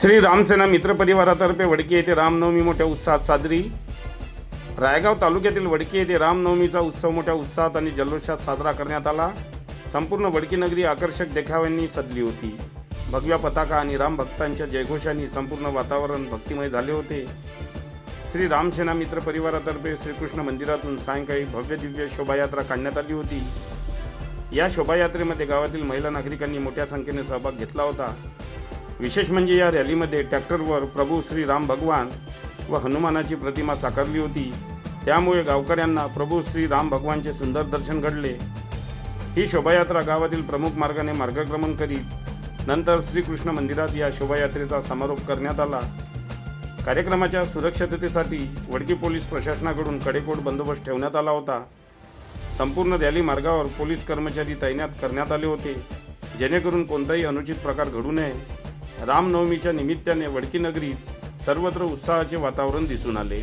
श्री रामसेना मित्रपरिवारातर्फे वडके वडकी येथे रामनवमी मोठ्या उत्साहात साजरी. रायगाव तालुक्यातील वडकी येथे रामनवमीचा उत्सव मोठ्या उत्साहात आणि जल्लोषात साजरा करण्यात आला. संपूर्ण वडकी नगरी आकर्षक देखाव्यांनी सजली होती. भगव्या पताका आणि रामभक्तांच्या जयघोषांनी संपूर्ण वातावरण भक्तिमय झाले होते. श्री रामसेना मित्रपरिवारातर्फे श्रीकृष्ण मंदिरातून सायंकाळी भव्य दिव्य शोभायात्रा काढण्यात आली होती. या शोभायात्रेमध्ये गावातील महिला नागरिकांनी मोठ्या संख्येने सहभाग घेतला होता. विशेष म्हणजे या रॅलीमध्ये ट्रॅक्टरवर प्रभू श्री राम भगवान व हनुमानाची प्रतिमा साकारली होती. त्यामुळे गावकऱ्यांना प्रभू श्री राम भगवानचे सुंदर दर्शन घडले. ही शोभायात्रा गावातील प्रमुख मार्गाने मार्गक्रमण करीत नंतर श्रीकृष्ण मंदिरात या शोभायात्रेचा समारोप करण्यात आला. कार्यक्रमाच्या सुरक्षिततेसाठी वडकी पोलीस प्रशासनाकडून कडेकोट बंदोबस्त ठेवण्यात आला होता. संपूर्ण रॅली मार्गावर पोलीस कर्मचारी तैनात करण्यात आले होते. जेणेकरून कोणताही अनुचित प्रकार घडू नये. रामनवमीच्या निमित्ताने वडकी नगरीत सर्वत्र उत्साहाचे वातावरण दिसून आले.